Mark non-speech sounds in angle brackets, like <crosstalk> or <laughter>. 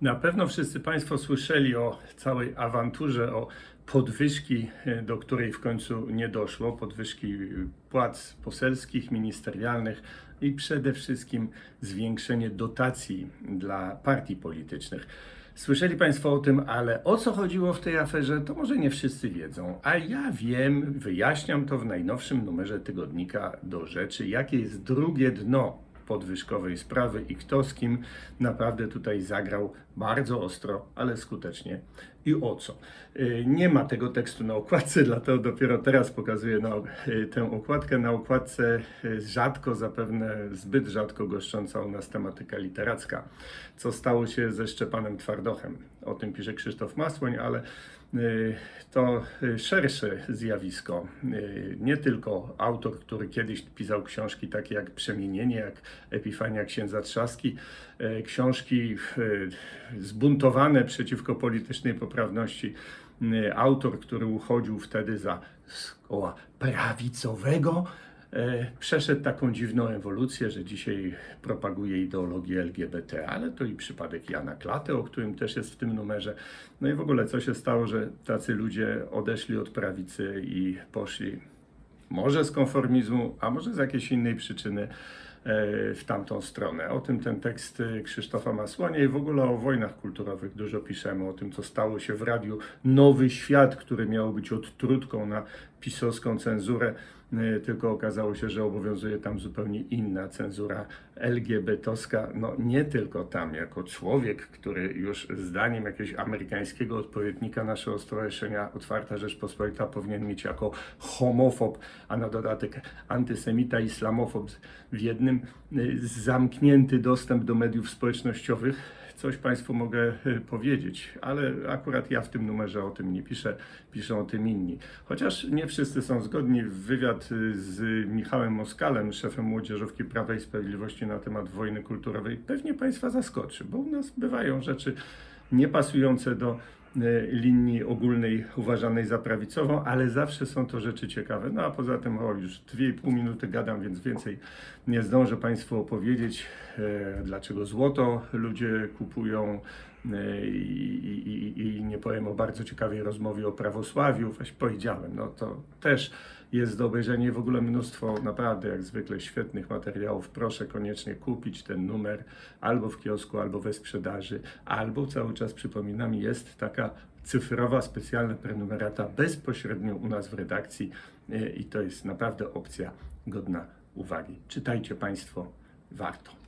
Na pewno wszyscy Państwo słyszeli o całej awanturze, o podwyżki, e, do której w końcu nie doszło, podwyżki płac poselskich, ministerialnych i przede wszystkim zwiększenie dotacji dla partii politycznych. Słyszeli Państwo o tym, ale o co chodziło w tej aferze, to może nie wszyscy wiedzą, a ja wiem, wyjaśniam to w najnowszym numerze tygodnika do rzeczy, jakie jest drugie dno podwyżkowej sprawy i kto z kim naprawdę tutaj zagrał bardzo ostro, ale skutecznie i o co. Y, Nie ma tego tekstu na okładce, <laughs> dlatego dopiero teraz pokazuję na, y, tę okładkę. Na okładce y, rzadko, zapewne zbyt rzadko goszcząca u nas tematyka literacka. Co stało się ze Szczepanem Twardochem? O tym pisze Krzysztof Masłoń, ale to y, szersze zjawisko. Y, Nie tylko autor, który kiedyś pisał książki takie jak Przemienienie, jak Epifania Księdza Trzaski, e, książki y, zbuntowane przeciwko politycznej poprawności. Y, Autor, który uchodził wtedy za z prawicowego, przeszedł taką dziwną ewolucję, że dzisiaj propaguje ideologię LGBT, ale to i przypadek Jana Klaty, o którym też jest w tym numerze. No i w ogóle co się stało, że tacy ludzie odeszli od prawicy i poszli może z konformizmu, a może z jakiejś innej przyczyny e, w tamtą stronę. O tym ten tekst e, Krzysztofa Masłonia i w ogóle o wojnach kulturowych dużo piszemy, o tym, co stało się w radiu Nowy Świat, który miał być odtrutką na pisowską cenzurę, e, tylko okazało się, że obowiązuje tam zupełnie inna cenzura LGBT-owska. No nie tylko tam, jako człowiek, który już zdaniem jakiegoś amerykańskiego odpowiednika naszego stowarzyszenia Otwarta Rzeczpospolita powinien mieć jako homofob, a na dodatek antysemita, islamofob w jednym, y, zamknięty dostęp do mediów społecznościowych. Coś Państwu mogę y, powiedzieć, ale akurat ja w tym numerze o tym nie piszę, piszą o tym inni. Chociaż nie wszyscy są zgodni. Wywiad y, z Michałem Moskalem, szefem Młodzieżówki Prawa i Sprawiedliwości na temat wojny kulturowej, pewnie Państwa zaskoczy, bo u nas bywają rzeczy niepasujące do y, linii ogólnej uważanej za prawicową, ale zawsze są to rzeczy ciekawe. No a poza tym, o już 2,5 minuty gadam, więc więcej nie zdążę Państwu opowiedzieć, e, dlaczego złoto ludzie kupują e, i, i- i nie powiem o bardzo ciekawej rozmowie o prawosławiu, właśnie powiedziałem, no to też jest do obejrzenia w ogóle mnóstwo naprawdę jak zwykle świetnych materiałów. Proszę koniecznie kupić ten numer albo w kiosku, albo we sprzedaży, albo cały czas przypominam, jest taka cyfrowa, specjalna prenumerata bezpośrednio u nas w redakcji e, i to jest naprawdę opcja godna uwagi. Czytajcie Państwo, warto.